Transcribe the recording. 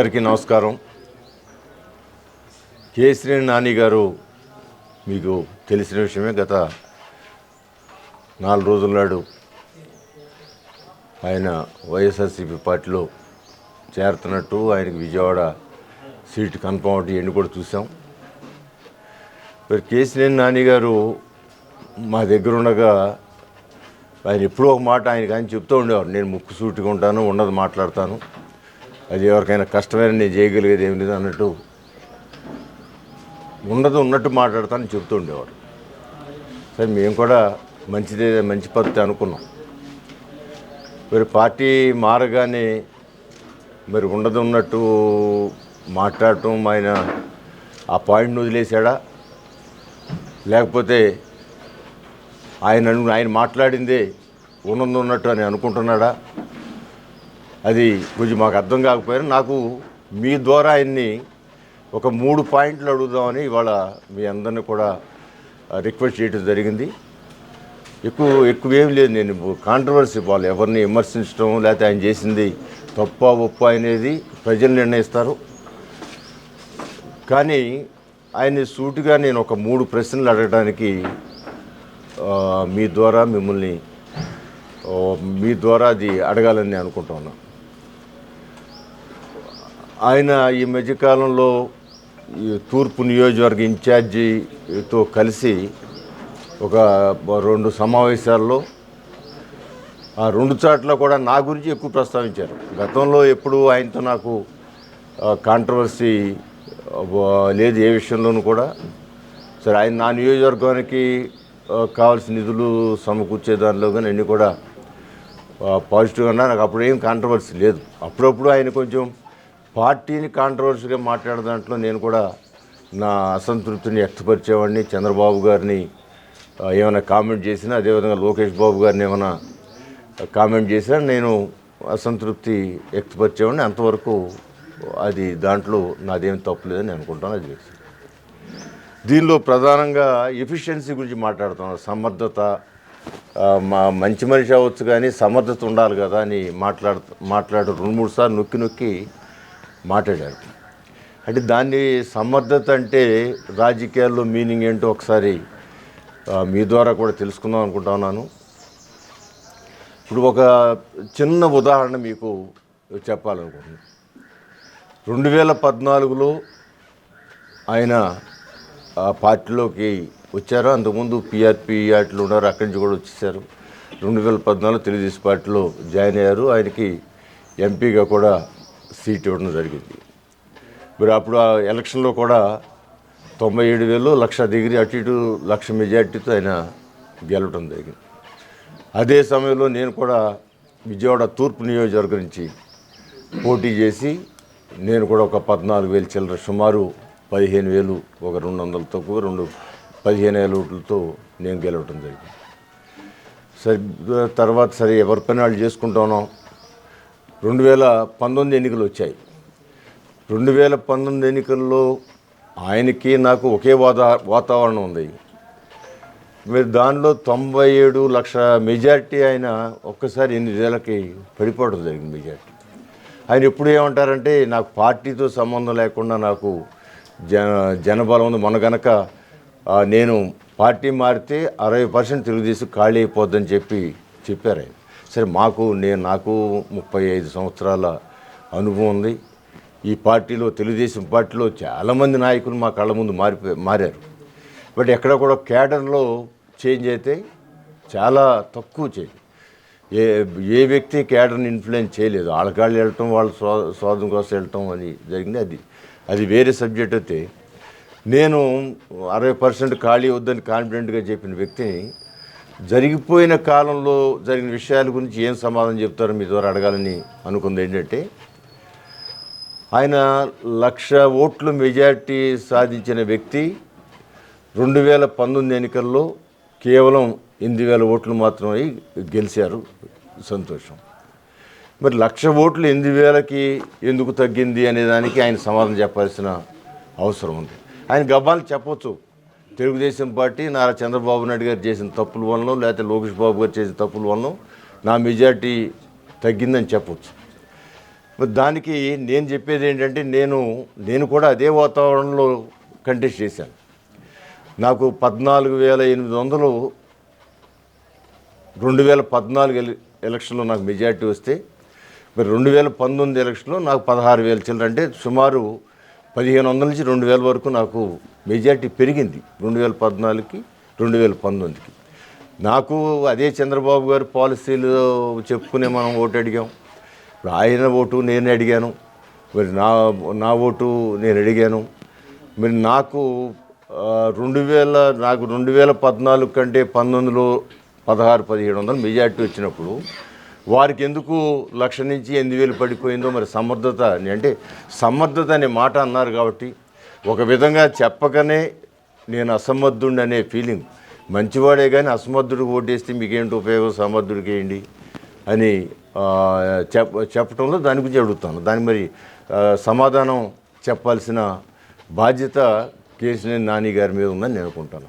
అందరికీ నమస్కారం. కేసరి నాని గారు మీకు తెలిసిన విషయమే గత నాలుగు రోజుల నాడు ఆయన వైఎస్ఆర్సీపీ పార్టీలో చేరుతున్నట్టు ఆయనకి విజయవాడ సీటు కన్ఫర్మ్ అవుతుంది ఎన్ని కూడా చూసాం. మరి కేసీనేని నాని గారు మా దగ్గర ఉండగా ఆయన ఎప్పుడో ఒక మాట ఆయన కానీ చెప్తూ ఉండేవారు నేను ముక్కు సూటిగా ఉంటాను ఉన్నది మాట్లాడతాను. అది ఎవరికైనా కష్టమైన నేను చేయగలిగేది ఏం లేదు అన్నట్టు ఉండదు ఉన్నట్టు మాట్లాడతానని చెబుతూ ఉండేవారు సరే మేము కూడా మంచిదే మంచి పద్ధతి అనుకున్నాం. మరి పార్టీ మారగానే మరి ఉండదు ఉన్నట్టు మాట్లాడటం ఆయన ఆ పాయింట్ని వదిలేశాడా? లేకపోతే ఆయన ఆయన మాట్లాడిందే ఉన్నది ఉన్నట్టు అని అనుకుంటున్నాడా? అది కొంచెం మాకు అర్థం కాకపోయినా నాకు మీ ద్వారా ఆయన్ని ఒక మూడు పాయింట్లు అడుగుదామని ఇవాళ మీ అందరిని కూడా రిక్వెస్ట్ చేయడం జరిగింది. ఎక్కువ ఎక్కువ ఏం లేదు. నేను కాంట్రవర్సీ వాళ్ళు ఎవరిని విమర్శించడం లేకపోతే ఆయన చేసింది తప్ప ఒప్ప అనేది ప్రజలు నిర్ణయిస్తారు. కానీ ఆయన్ని సూటిగా నేను ఒక మూడు ప్రశ్నలు అడగడానికి మీ ద్వారా మిమ్మల్ని మీ ద్వారా అది అడగాలని నేను అనుకుంటున్నాను ఆయన ఈ మధ్యకాలంలో ఈ తూర్పు నియోజకవర్గ ఇన్ఛార్జితో కలిసి ఒక రెండు సమావేశాల్లో ఆ రెండు చాట్ల కూడా నా గురించి ఎక్కువ ప్రస్తావించారు. గతంలో ఎప్పుడు ఆయనతో నాకు కాంట్రవర్సీ లేదు ఏ విషయంలోనూ కూడా. సరే ఆయన నా నియోజకవర్గానికి కావాల్సిన నిధులు సమకూర్చే దానిలో కానీ అన్నీ కూడా పాజిటివ్గా ఉన్నా నాకు అప్పుడు ఏం కాంట్రవర్సీ లేదు. అప్పుడప్పుడు ఆయన కొంచెం పార్టీని కాంట్రవర్సీగా మాట్లాడే దాంట్లో నేను కూడా నా అసంతృప్తిని వ్యక్తపరిచేవాడిని. చంద్రబాబు గారిని ఏమైనా కామెంట్ చేసినా అదేవిధంగా లోకేష్ బాబు గారిని ఏమైనా కామెంట్ చేసినా నేను అసంతృప్తి వ్యక్తపరిచేవాడిని. అంతవరకు అది దాంట్లో నాదేం తప్పులేదని అనుకుంటాను. అది దీనిలో ప్రధానంగా ఎఫిషియన్సీ గురించి మాట్లాడుతున్నాం సమర్థత మా మంచి మనిషి అవ్వచ్చు కానీ సమర్థత ఉండాలి కదా అని మాట్లాడు మాట్లాడు రెండు మూడు సార్లు నొక్కి నొక్కి మాట్లాడారు. అంటే దాన్ని సమర్థత అంటే రాజకీయాల్లో మీనింగ్ ఏంటో ఒకసారి మీ ద్వారా కూడా తెలుసుకుందాం అనుకుంటున్నాను ఇప్పుడు ఒక చిన్న ఉదాహరణ మీకు చెప్పాలనుకుంటున్నాను రెండు వేల పద్నాలుగులో ఆయన ఆ పార్టీలోకి వచ్చారు. అంతకుముందు పిఆర్పి వాటిలో ఉన్నారు. అక్కడి నుంచి కూడా వచ్చేసారు. రెండు వేల పద్నాలుగు తెలుగుదేశం పార్టీలో జాయిన్ అయ్యారు. ఆయనకి ఎంపీగా కూడా సీట్ ఇవ్వడం జరిగింది. మరి అప్పుడు ఆ ఎలక్షన్లో కూడా తొంభై ఏడు వేలు లక్ష డిగ్రీ అటు ఇటు లక్ష మెజార్టీతో ఆయన గెలవడం జరిగింది. అదే సమయంలో నేను కూడా విజయవాడ తూర్పు నియోజకవర్గం నుంచి పోటీ చేసి నేను కూడా ఒక పద్నాలుగు వేలు చిల్లర సుమారు పదిహేను వేలు ఒక రెండు వందల తక్కువ రెండు పదిహేను వేల ఓట్లతో నేను గెలవటం జరిగింది. సరి తర్వాత సరే ఎవరి పని వాళ్ళు చేసుకుంటానో రెండు వేల పంతొమ్మిది ఎన్నికలు వచ్చాయి. రెండు వేల పంతొమ్మిది ఎన్నికల్లో ఆయనకి నాకు ఒకే వాతా వాతావరణం ఉంది. మీరు దానిలో తొంభై ఏడు లక్ష మెజార్టీ ఆయన ఒక్కసారి ఎనిమిదేళ్ళకి పడిపోవడం జరిగింది మెజార్టీ. ఆయన ఎప్పుడు ఏమంటారంటే నాకు పార్టీతో సంబంధం లేకుండా నాకు జన జనబలం ఉంది. మొన్న గనక నేను పార్టీ మారితే అరవై పర్సెంట్ తెలుగుదేశం ఖాళీ అయిపోద్దని చెప్పి చెప్పారు ఆయన. సరే మాకు నేను నాకు ముప్పై ఐదు సంవత్సరాల అనుభవం ఉంది. ఈ పార్టీలో తెలుగుదేశం పార్టీలో చాలామంది నాయకులు మా కళ్ళ ముందు మారిపోయి మారారు. బట్ ఎక్కడ కూడా క్యాడర్లో చేంజ్ అయితే చాలా తక్కువ చేంజ్. ఏ ఏ వ్యక్తి క్యాడర్ని ఇన్ఫ్లుయెన్స్ చేయలేదు. వాళ్ళకాళ్ళు వెళ్ళటం వాళ్ళ స్వా స్వాదం కోసం వెళ్ళటం అని జరిగింది. అది అది వేరే సబ్జెక్ట్ అయితే నేను అరవై పర్సెంట్ ఖాళీ వద్దని కాన్ఫిడెంట్గా చెప్పిన వ్యక్తిని జరిగిపోయిన కాలంలో జరిగిన విషయాల గురించి ఏం సమాధానం చెప్తారో మీ ద్వారా అడగాలని అనుకుంది ఏంటంటే ఆయన లక్ష ఓట్లు మెజార్టీ సాధించిన వ్యక్తి రెండు వేల పంతొమ్మిది ఎన్నికల్లో కేవలం ఎనిమిది వేల ఓట్లు మాత్రమే గెలిచారు. సంతోషం. మరి లక్ష ఓట్లు ఎనిమిది వేలకి ఎందుకు తగ్గింది అనే దానికి ఆయన సమాధానం చెప్పాల్సిన అవసరం ఉంది. ఆయన గబ్బాలు చెప్పవచ్చు తెలుగుదేశం పార్టీ నారా చంద్రబాబు నాయుడు గారు చేసిన తప్పుల వలన లేకపోతే లోకేష్ బాబు గారు చేసిన తప్పుల వలన నా మెజార్టీ తగ్గిందని చెప్పచ్చు. మరి దానికి నేను చెప్పేది ఏంటంటే నేను నేను కూడా అదే వాతావరణంలో కంటెస్ట్ చేశాను. నాకు పద్నాలుగు వేల ఎనిమిది వందలు రెండు వేల పద్నాలుగు ఎలక్షన్లో నాకు మెజార్టీ వస్తే మరి రెండు వేల పంతొమ్మిది ఎలక్షన్లో నాకు పదహారు వేల చిల్లర అంటే సుమారు పదిహేను వందల నుంచి రెండు వేల వరకు నాకు మెజార్టీ పెరిగింది. రెండు వేల పద్నాలుగుకి రెండు వేల పంతొమ్మిదికి. నాకు అదే చంద్రబాబు గారి పాలసీలు చెప్పుకునే మనం ఓటు అడిగాం. ఇప్పుడు ఆయన ఓటు నేను అడిగాను. మరి నా నా ఓటు నేను అడిగాను. మరి నాకు రెండు వేల నాకు రెండు వేల పద్నాలుగు కంటే పంతొమ్మిదిలో పదహారు పదిహేడు వందలు మెజార్టీ వచ్చినప్పుడు వారికి ఎందుకు లక్ష నుంచి ఎనిమిది వేలు పడిపోయిందో మరి సమర్థత అని. అంటే సమర్థత అనే మాట అన్నారు కాబట్టి ఒక విధంగా చెప్పకనే నేను అసమర్థుడిని అనే ఫీలింగ్. మంచివాడే కానీ అసమర్థుడికి ఓటేస్తే మీకేంటి ఉపయోగం? సమర్థుడికి వేయండి అని చెప్ప చెప్ చెప్పడంలో దాని గురించి అడుగుతాను. దాని మరి సమాధానం చెప్పాల్సిన బాధ్యత కేసీఆర్ నాని గారి మీద ఉందని నేను అనుకుంటాను